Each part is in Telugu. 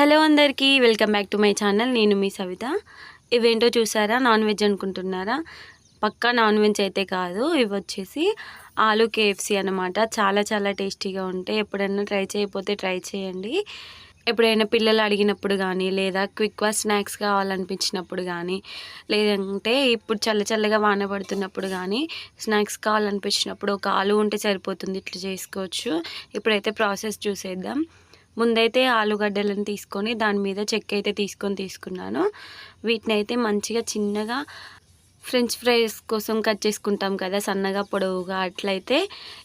హలో అందరికీ welcome back to my channel. నేను మీ సవిత. ఇవేంటో చూసారా? నాన్ వెజ్ అనుకుంటున్నారా? పక్కా నాన్ వెజ్ అయితే కాదు. ఇవి వచ్చేసి ఆలు కేఎఫ్సి అనమాట చాలా చాలా టేస్టీగా ఉంటాయి ఎప్పుడైనా ట్రై చేయకపోతే ట్రై చేయండి. ఎప్పుడైనా పిల్లలు అడిగినప్పుడు కానీ లేదా క్విక్గా స్నాక్స్ కావాలనిపించినప్పుడు కానీ లేదంటే ఇప్పుడు చల్ల చల్లగా వాన పడుతున్నప్పుడు కానీ స్నాక్స్ కావాలనిపించినప్పుడు ఒక ఆలు ఉంటే సరిపోతుంది. ఇట్లా చేసుకోవచ్చు. ఇప్పుడైతే ప్రాసెస్ చూసేద్దాం. ముందైతే ఆలుగడ్డలను తీసుకొని దాని మీద చెక్క అయితే తీసుకొని తీసుకున్నాను. వీటిని అయితే మంచిగా చిన్నగా ఫ్రెంచ్ ఫ్రైస్ కోసం కట్ చేసుకుంటాం కదా సన్నగా పొడవుగా అట్లయితే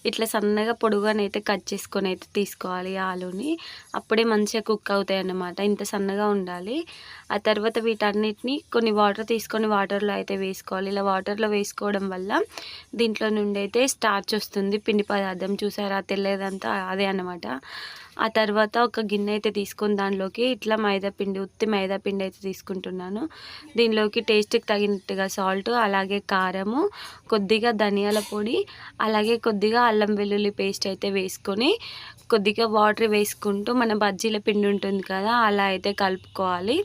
ఇట్లా సన్నగా పొడవుగానైతే కట్ చేసుకొని అయితే తీసుకోవాలి ఆలుని. అప్పుడే మంచిగా కుక్ అవుతాయి అన్నమాట ఇంత సన్నగా ఉండాలి. ఆ తర్వాత వీటన్నిటిని కొన్ని వాటర్ తీసుకొని వాటర్లో అయితే వేసుకోవాలి. ఇలా వాటర్లో వేసుకోవడం వల్ల దీంట్లో నుండి అయితే స్టార్చ్ వస్తుంది పిండి పదార్థం చూసారా తెల్లదంతా అదే అన్నమాట. ఆ తర్వాత ఒక గిన్నె అయితే తీసుకొని దానిలోకి ఇట్లా మైదాపిండి ఉత్తి మైదాపిండి అయితే తీసుకుంటున్నాను. దీనిలోకి టేస్ట్కి తగినట్టుగా సాల్ట్ అలాగే కారము కొద్దిగా ధనియాల పొడి అలాగే కొద్దిగా అల్లం వెల్లుల్లి పేస్ట్ అయితే వేసుకొని కొద్దిగా వాటర్ వేసుకుంటూ మన బజ్జీల పిండి ఉంటుంది కదా అలా అయితే కలుపుకోవాలి.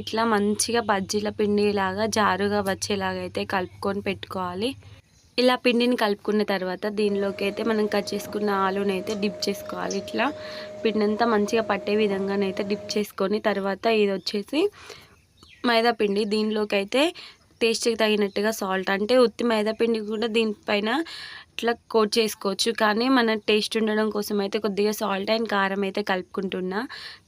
ఇట్లా మంచిగా బజ్జీల పిండి లాగా జారుగా వచ్చేలాగా అయితే కలుపుకొని పెట్టుకోవాలి. ఇలా పిండిని కలుపుకున్న తర్వాత దీనిలోకి అయితే మనం కట్ చేసుకున్న ఆలుని అయితే డిప్ చేసుకోవాలి. ఇట్లా పిండి అంతా మంచిగా పట్టే విధంగానైతే డిప్ చేసుకొని తర్వాత ఇది వచ్చేసి మైదా పిండి. దీనిలోకి అయితే టేస్ట్కి తగినట్టుగా సాల్ట్ అంటే ఉత్తి మైదా పిండి కూడా దీనిపైన ఇట్లా కోట్ చేసుకోవచ్చు. కానీ మన టేస్ట్ ఉండడం కోసం అయితే కొద్దిగా సాల్ట్ అండ్ కారం అయితే కలుపుకుంటున్నా.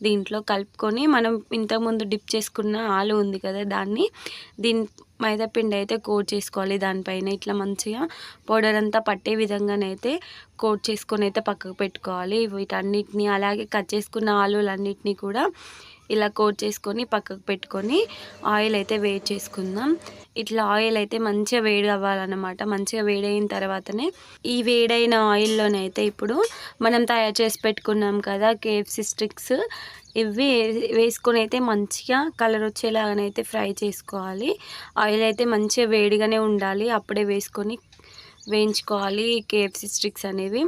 దీంట్లో కలుపుకొని మనం ఇంతకుముందు డిప్ చేసుకున్న ఆలు ఉంది కదా దాన్ని దీని మైదాపిండి అయితే కోట్ చేసుకోవాలి. దానిపైన ఇట్లా మంచిగా పౌడర్ అంతా పట్టే విధంగానైతే కోట్ చేసుకొని అయితే పక్కకు పెట్టుకోవాలి. వీటన్నిటిని అలాగే కట్ చేసుకున్న ఆలులన్నిటినీ కూడా ఇలా కోట్ చేసుకొని పక్కకు పెట్టుకొని ఆయిల్ అయితే వేడి చేసుకుందాం. ఇట్లా ఆయిల్ అయితే మంచిగా వేడి అవ్వాలన్నమాట. మంచిగా వేడైన తర్వాతనే ఈ వేడైన ఆయిల్లోనైతే ఇప్పుడు మనం తయారు చేసి పెట్టుకున్నాం కదా కేఎఫ్సీ స్టిక్స్. ఇవి వేసుకొని అయితే మంచిగా కలర్ వచ్చేలాగానైతే ఫ్రై చేసుకోవాలి. ఆయిల్ అయితే మంచిగా వేడిగానే ఉండాలి. అప్పుడే వేసుకొని వేయించుకోవాలి. కేఎఫ్సి స్టిక్స్ అనేవి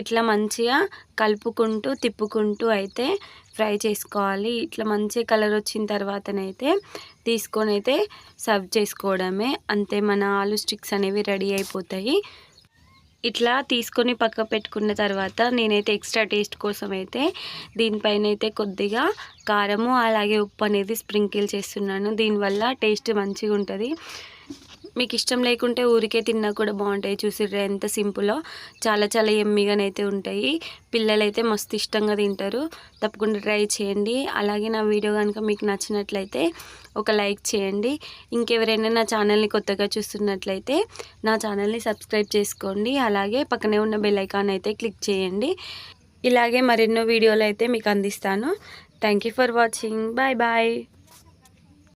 ఇట్లా మంచిగా కలుపుకుంటూ తిప్పుకుంటూ అయితే ఫ్రై చేసుకోవాలి. ఇట్లా మంచి కలర్ వచ్చిన తర్వాతనైతే తీసుకొని అయితే సర్వ్ చేసుకోవడమే. అంతే మన ఆలు స్టిక్స్ అనేవి రెడీ అయిపోతాయి. ఇట్లా తీసుకొని పక్క పెట్టుకున్న తర్వాత నేనైతే ఎక్స్ట్రా టేస్ట్ కోసం అయితే దీనిపైన అయితే కొద్దిగా కారము అలాగే ఉప్పు అనేది స్ప్రింకిల్ చేస్తున్నాను. దీనివల్ల టేస్ట్ మంచిగా ఉంటుంది మీకు ఇష్టం లేకుంటే ఊరికే తిన్నా కూడా బాగుంటాయి చూసిర్రా. ఎంత సింపుల్లో చాలా చాలా ఎమ్మిగానైతే ఉంటాయి. పిల్లలైతే మస్తు ఇష్టంగా తింటారు. తప్పకుండా ట్రై చేయండి. అలాగే నా వీడియో కనుక మీకు నచ్చినట్లయితే ఒక లైక్ చేయండి. ఇంకెవరైనా నా ఛానల్ని కొత్తగా చూస్తున్నట్లయితే నా ఛానల్ని సబ్స్క్రైబ్ చేసుకోండి. అలాగే పక్కనే ఉన్న బెల్ ఐకాన్ అయితే క్లిక్ చేయండి. ఇలాగే మరెన్నో వీడియోలు అయితే మీకు అందిస్తాను. Thank for watching. Bye bye.